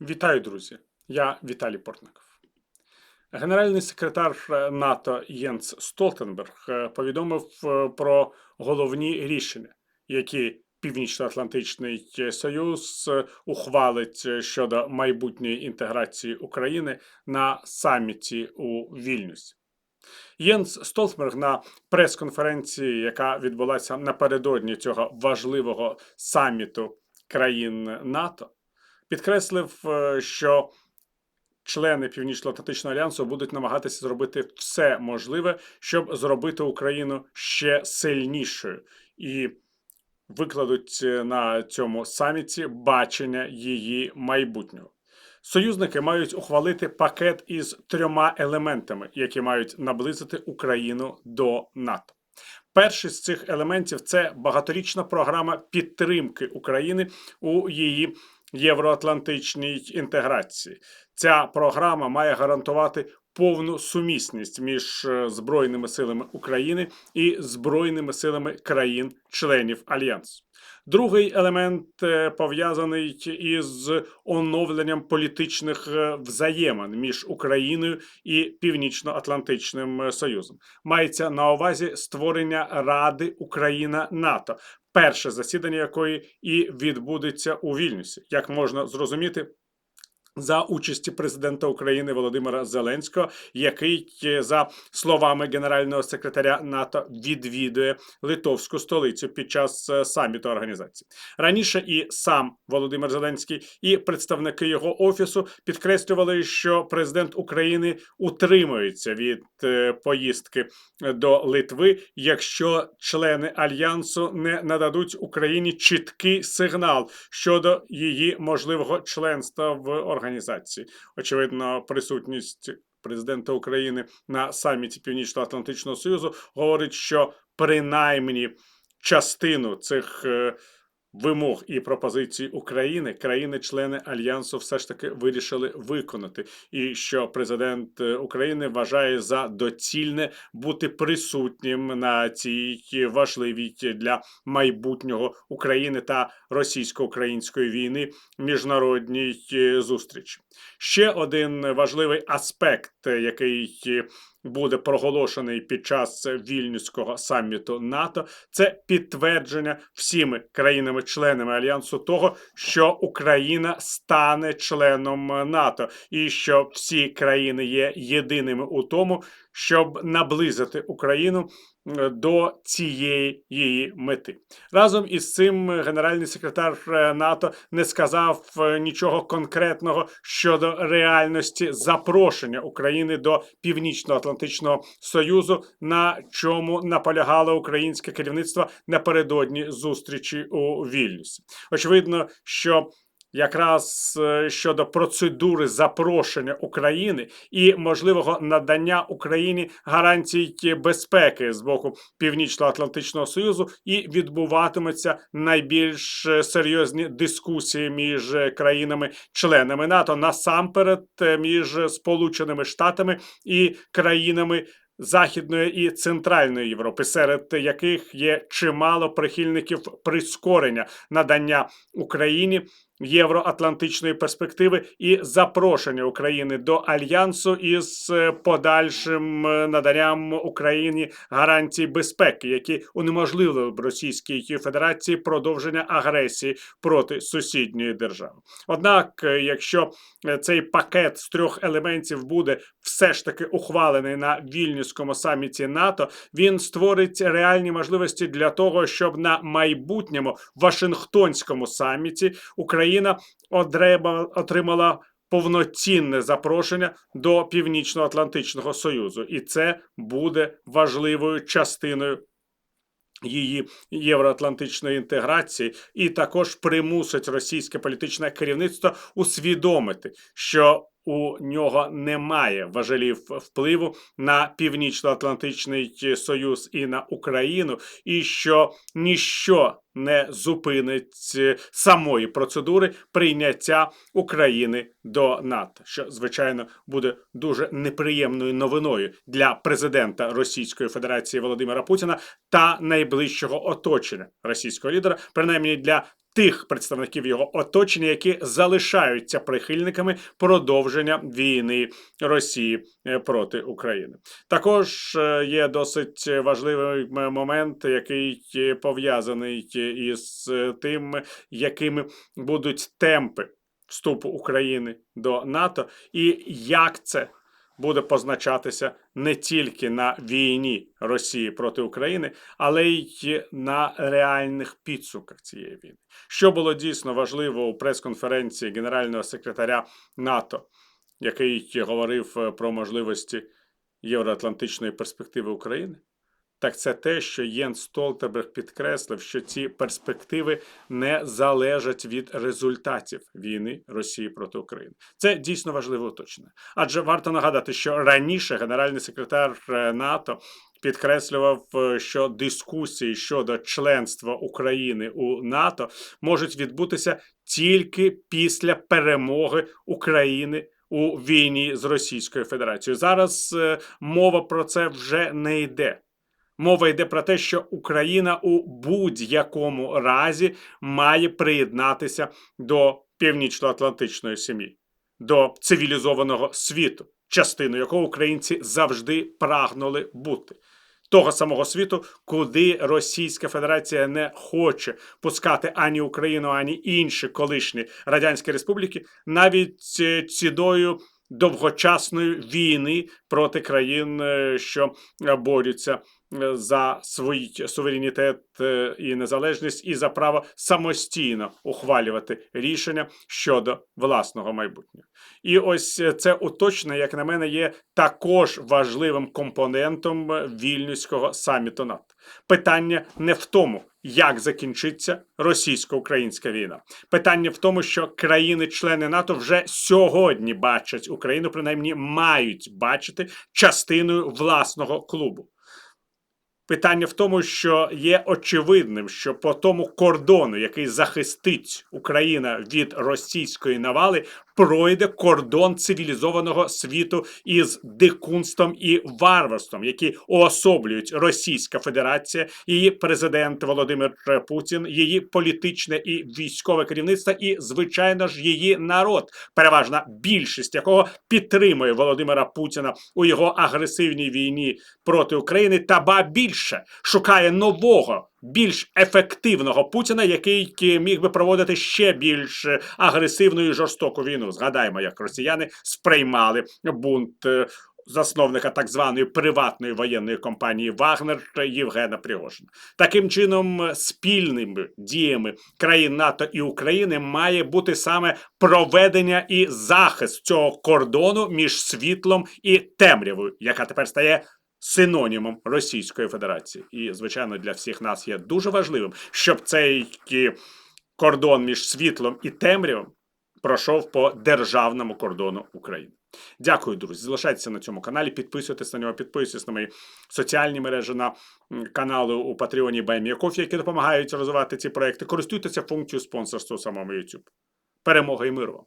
Вітаю, друзі! Я Віталій Портников. Генеральний секретар е, НАТО Єнс Столтенберг е, повідомив е, про головні рішення, які Північно-Атлантичний Союз ухвалить щодо майбутньої інтеграції України на саміті у Вільнюсі. Єнс Столтенберг на прес-конференції, яка відбулася напередодні цього важливого саміту країн НАТО, підкреслив, е, що члени Північно-Атлантичного альянсу будуть намагатися зробити все можливе, щоб зробити Україну ще сильнішою, і викладуть е, на цьому саміті бачення її майбутнього. Союзники мають ухвалити пакет із трьома елементами, які мають наблизити Україну до НАТО. Перший з цих елементів це багаторічна програма підтримки України у її євроатлантичній інтеграції. Ця програма має гарантувати повну сумісність між е, збройними силами України і збройними силами країн-членів альянсу. Другий елемент е, пов'язаний із оновленням політичних е, взаємин між Україною і Північно-Атлантичним Союзом. Мається на увазі створення Ради Україна НАТО, перше засідання якої і відбудеться у Вільнюсі. Як можна зрозуміти, за участі президента України Володимира Зеленського, який, е, за словами генерального секретаря НАТО, відвідує литовську столицю під час е, саміту організації. Раніше і сам Володимир Зеленський, і представники його офісу підкреслювали, що президент України утримується від е, поїздки до Литви, якщо члени альянсу не нададуть Україні чіткий сигнал щодо її можливого членства в організації. Очевидно, присутність президента України на саміті Північно-Атлантичного Союзу говорить, що принаймні частину цих е, вимог і пропозицій України країни-члени альянсу все ж таки вирішили виконати, і що президент е, України вважає за доцільне бути присутнім на цій важливій для майбутнього України та російсько-української війни міжнародній е, зустрічі. Ще один важливий аспект, який буде проголошений під час вільнюського саміту НАТО, це підтвердження всіми країнами-членами альянсу того, що Україна стане членом НАТО, і що всі країни є єдиними у тому, щоб наблизити Україну до цієї її мети. Разом із цим генеральний секретар е, НАТО не сказав е, нічого конкретного щодо реальності запрошення України до Північно-Атлантичного Союзу, на чому наполягало українське керівництво напередодні зустрічі у Вільнюсі. Очевидно, що якраз е, щодо процедури запрошення України і можливого надання Україні гарантій безпеки з боку Північно-Атлантичного Союзу, і відбуватимуться найбільш е, серйозні дискусії між країнами-членами НАТО насамперед е, між Сполученими Штатами і країнами. Західної і Центральної Європи, серед яких є чимало прихильників прискорення надання Україні євроатлантичної перспективи і запрошення України до альянсу із е, подальшим е, наданням Україні гарантій безпеки, які унеможливили б Російській Федерації продовження агресії проти сусідньої держави. Однак, е, якщо цей пакет з трьох елементів буде все ж таки ухвалений на вільнюському саміті НАТО, він створить реальні можливості для того, щоб на майбутньому Вашингтонському саміті Україна отримала повноцінне запрошення до Північно-Атлантичного Союзу, і це буде важливою частиною. Її євроатлантичної інтеграції, і також примусить російське політичне керівництво усвідомити, що у нього немає важелів впливу на Північно-Атлантичний Союз і на Україну, і що ніщо не зупинить самої процедури прийняття України до НАТО, що звичайно буде дуже неприємною новиною для президента Російської Федерації Володимира Путіна та найближчого оточення російського лідера, принаймні для тих представників його оточення, які залишаються прихильниками продовження війни Росії е, проти України. Також е, є досить важливий момент, який е, пов'язаний із тим, якими будуть темпи вступу України до НАТО, і як це буде позначатися не тільки на війні Росії проти України, але й на реальних підсумках цієї війни. Що було дійсно важливо у прес-конференції генерального секретаря НАТО, який говорив е, про можливості євроатлантичної перспективи України? Так це те, що Єнс Столтенберг підкреслив, що ці перспективи не залежать від результатів війни Росії проти України. Це дійсно важливе уточнення. Адже варто нагадати, що раніше генеральний секретар е, НАТО підкреслював, е, що дискусії щодо членства України у НАТО можуть відбутися тільки після перемоги України. У війні з Російською Федерацією зараз е, мова про це вже не йде. Мова йде про те, що Україна у будь-якому разі має приєднатися до північно-атлантичної сім'ї, до цивілізованого світу, частиною якого українці завжди прагнули бути. Того самого світу, куди Російська Федерація не хоче пускати ані Україну, ані інші колишні радянські республіки, навіть е, ціною довгочасної війни проти країн, е, що е, борються за свій суверенітет е, і незалежність, і за право самостійно ухвалювати рішення щодо власного майбутнього. І ось е, це уточнення, як на мене, є також важливим компонентом е, вільнюського саміту НАТО. Питання не в тому, як закінчиться російсько-українська війна. Питання в тому, що країни-члени НАТО вже сьогодні бачать Україну, принаймні мають бачити частиною власного клубу. Питання в тому, що є очевидним, що по тому кордону, який захистить Україна від російської навали, пройде кордон цивілізованого світу із дикунством і варварством, які уособлюють Російська Федерація, її президент Володимир Путін, її політичне і військове керівництво, і звичайно ж її народ, переважна більшість якого підтримує Володимира Путіна у його агресивній війні проти України, та ба більше шукає нового. Більш ефективного Путіна, який міг би проводити ще більш е, агресивну і жорстоку війну. Згадаємо, як росіяни сприймали бунт е, засновника так званої приватної воєнної компанії Вагнер Євгена Пригожина. Таким чином, е, спільними діями країн НАТО і України має бути саме проведення і захист цього кордону між світлом і темрявою, яка тепер стає синонімом Російської Федерації. І, звичайно, для всіх нас є дуже важливим, щоб цей кордон між світлом і темрявом пройшов по державному кордону України. Дякую, друзі. Залишайтеся на цьому каналі, підписуйтесь на нього, підписуйтесь на мої соціальні мережі, на канали у Патреоні Байміякофі, які допомагають розвивати ці проекти. Користуйтеся функцією спонсорства самому YouTube. Перемоги і миру!